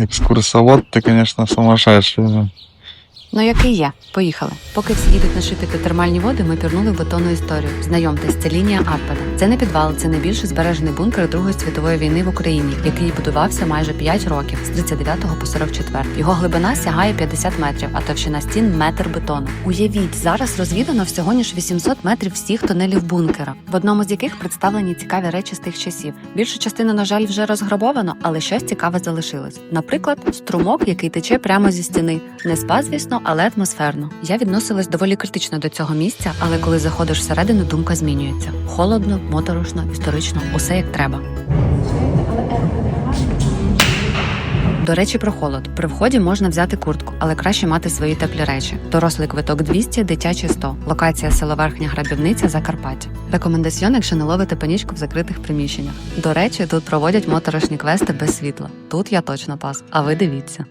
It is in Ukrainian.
Екскурсовод, ты, конечно, сумасшедший. Ну. Який є. Поїхали. Поки всі їдуть на шити термальні води, ми пірнули в бетонну історію. Знайомтесь, це лінія Арпада. Це не підвал, це найбільший збережений бункер Другої світової війни в Україні, який будувався майже 5 років з 39 по 44. Його глибина сягає 50 метрів, а товщина стін метр бетону. Уявіть, зараз розвідано всього ніж 800 метрів всіх тунелів бункера, в одному з яких представлені цікаві речі з тих часів. Більшу частину, на жаль, вже розграбовано, але щось цікаве залишилось. Наприклад, струмок, який тече прямо зі стіни. Не спа, звісно, але атмосферно. Я відносилась доволі критично до цього місця, але коли заходиш всередину, думка змінюється. Холодно, моторошно, історично, усе як треба. До речі, про холод. При вході можна взяти куртку, але краще мати свої теплі речі. Дорослий квиток 200, дитячий 100. Локація село Верхня Грабівниця, Закарпаття. Рекомендаціон, якщо не ловите панічку в закритих приміщеннях. До речі, тут проводять моторошні квести без світла. Тут я точно пас. А ви дивіться.